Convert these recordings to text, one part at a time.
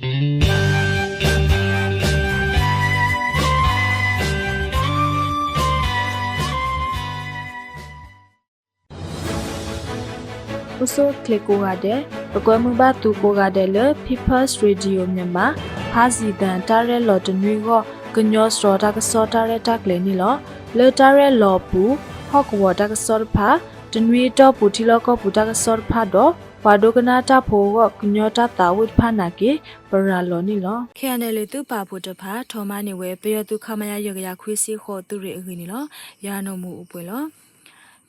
ဥဆိုကလစ်ကိုရတဲ့ပကွဲမှုပါသူကိုရတဲ့လေ People's Radio မြန်မာဖာစီတန်တာရဲလော်တနွေကကညောစတော်တာကစောတာရဲတက်လေနီလောလေတာရဲလော်ပူဟော့ကဝတာကစောဖာတနွေတော့ပူတီလောကပူတာကစောဖာတော့ ဝါဒုကနာတာဖိုကကညောတာတာဝိဖာနာကေပရာလောနီလောခဲနယ်လေသူပါဖို့တဖာထောမနေဝဲပေရသူခမရရကရခွေးစီခေါ်သူရအဟိနီလောရာနုံမှုဥပွဲလော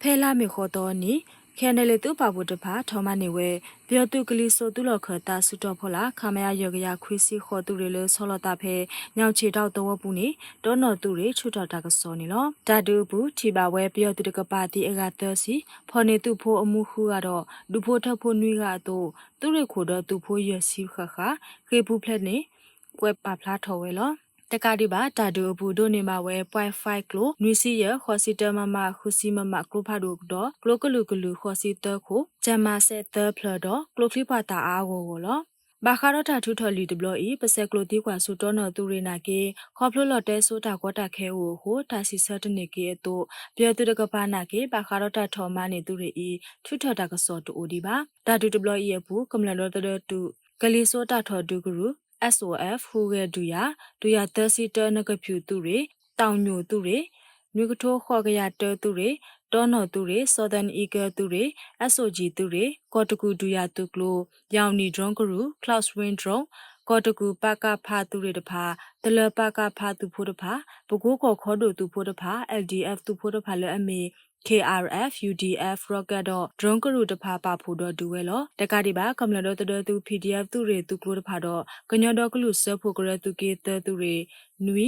ဖဲလာမေခေါ်တော်နီ ခဲနယ်လေသူပါဖို့တဖာထောမနေဝဲပေရသူကလေးဆိုသူလောခတာဆုတော်ဖော်လာခမရရကရခွေးစီခေါ်သူရလေဆောလတာဖဲညောင်ချေတော့တော့ပူနေတောနော်သူရချွတ်တော်တာကစောနီလောတာဒူဘူးထီပါဝဲပေရသူတကပါတီအကသစီဖော်နေသူဖိုးအမှုခုကတော့ဒူဖိုးထဖို့နွေးကတော့သူရခိုတော့သူဖိုးရစီခခခေဘူးဖလက်နေကွဲပါဖလားထော်ဝဲလော တကတိပါတာဒူဘူးဒိုနေမှာဝဲ0.5ကလိုနွီစီရခေါ်စီတမမခုစီမမကလိုဖာဒိုတော့ကလိုကလူကလူခေါ်စီတခုဂျမဆက်တဖလတော့ကလိုဖလီပါတာအားကိုကိုလောဘာခါရတာထူထော်လီဒဘလီပစက်ကလိုတီကွာဆူတော်နော်သူရိနာကေခေါဖလလော်တဲဆိုတာကောတာခဲဟိုဟိုတာစီဆတ်တနေကေတော့ပြောသူတကပါနာကေဘာခါရတာထော်မနေသူရိဤထူထော်တာကစောတူဒီပါတာဒူဒဘလီရဘူးကမလလော်တတူကလီဆိုတာထော်ဒူဂရု SOF ဟူရဲ့ဒူယာဒူယာသစီတနကဖြူသူတွေတောင်ညိုသူတွေနွေကထိုးခေါ်ကြရတဲသူတွေတောနော်သူတွေ Southern Eagle သူတွေ SOG သူတွေကော်တကူဒူယာသူကလိုရောင်နီ drone ကရူ Cloud Wind drone ကော်တကူပကဖာသူတွေတဖာတလပကဖာသူဖို့တဖာဘကိုးကော်ခေါ်တို့သူဖို့တဖာ LDF သူဖို့တဖာလဲအမေ KRF UDF rocket တော့ drone ကရူတဖာပါဖို့တော့ဒူဝဲလောတကတိပါကမ္လတော့တသူ PDF သူတွေသူကလိုတဖာတော့ကညောတော့ကလူဆဖို့ကရသူကေတသူတွေနွီ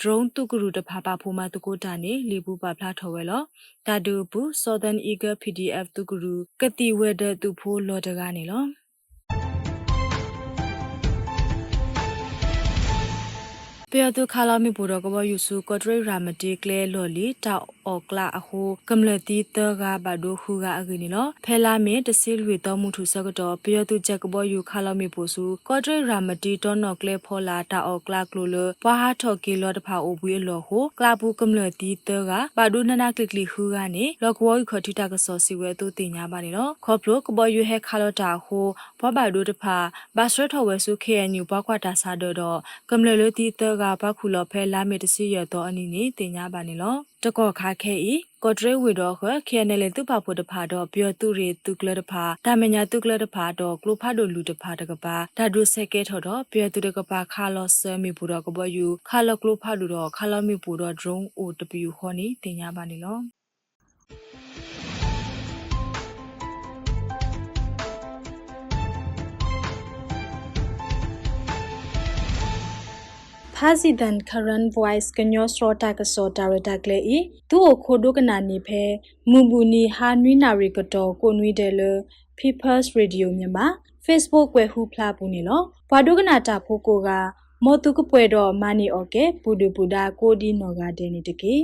drone တုကရူတဖာပါဖို့မတကိုတာနေလေဘူးပါဖလားထော်ဝဲလောတာဒူဘူး Southern Eagle PDF တုကရူကတိဝဲတဲ့သူဖိုးလော်တကနေလော ပေယတုခါလာမီဘူရကဘယူစုကော့ထရီရာမတီကလေလော်လီတာအော်ကလာအဟိုကမ္လတီတကဘာဒိုခူကအကနီလောဖဲလာမီတစီလွေတော်မှုထုဆကတော့ပေယတုချက်ကဘယူခါလာမီဘူစုကော့ထရီရာမတီတော်နော်ကလေဖောလာတာအော်ကလာကလိုလဘွာဟာထော်ကီလော်တဖာအိုဘူးလော်ဟိုကလာဘူးကမ္လတီတကဘာဒိုနနာကလစ်လီခူကနေလော်ကဝယူခတိတာကစောစီဝဲတူတင်ညာပါနေလောခေါပလိုကဘယူဟဲခါလော်တာဟိုဘွာဘာဒိုတဖာဘာစရထော်ဝဲစု KNU ဘွာခွာတာစာတော့ကမ္လလတီတကဘခုလော်ဖဲလာမီတစီရတော့အနီနေတင်ညာပါနေလောတကောခါခဲဤကော့ဒရဝီတော့ခခဲနယ်လေသူပါဖို့တဖာတော့ပြောသူရီသူကလတဖာတာမညာသူကလတဖာတော့ကလိုဖတ်တို့လူတဖာတကပါဒါဒုဆက်ကဲထော်တော့ပြောသူတကပါခါလောဆမီဘူတော့ကဘယူခါလောကလိုဖတ်လူတော့ခါလောမီဘူတော့ drone OW ခေါ်နေတင်ညာပါနေလော ဖာစီဒန် current voice ကညောစရတာကစောတာရတာကလေဤသူ့ခိုဒုကနာနေဖဲမူဘူးနီဟာနွိနာရီကတော်ကိုနွိတယ်လ People's Radio မြန်မာ Facebook ကွယ်ဟုဖလာပူနေလောဘာဒုကနာတာဖိုကိုကမောတုကပွဲတော်မာနီအော်ကေပူဒူပူဒါကိုဒီနော်ဂါဒဲနေတကေ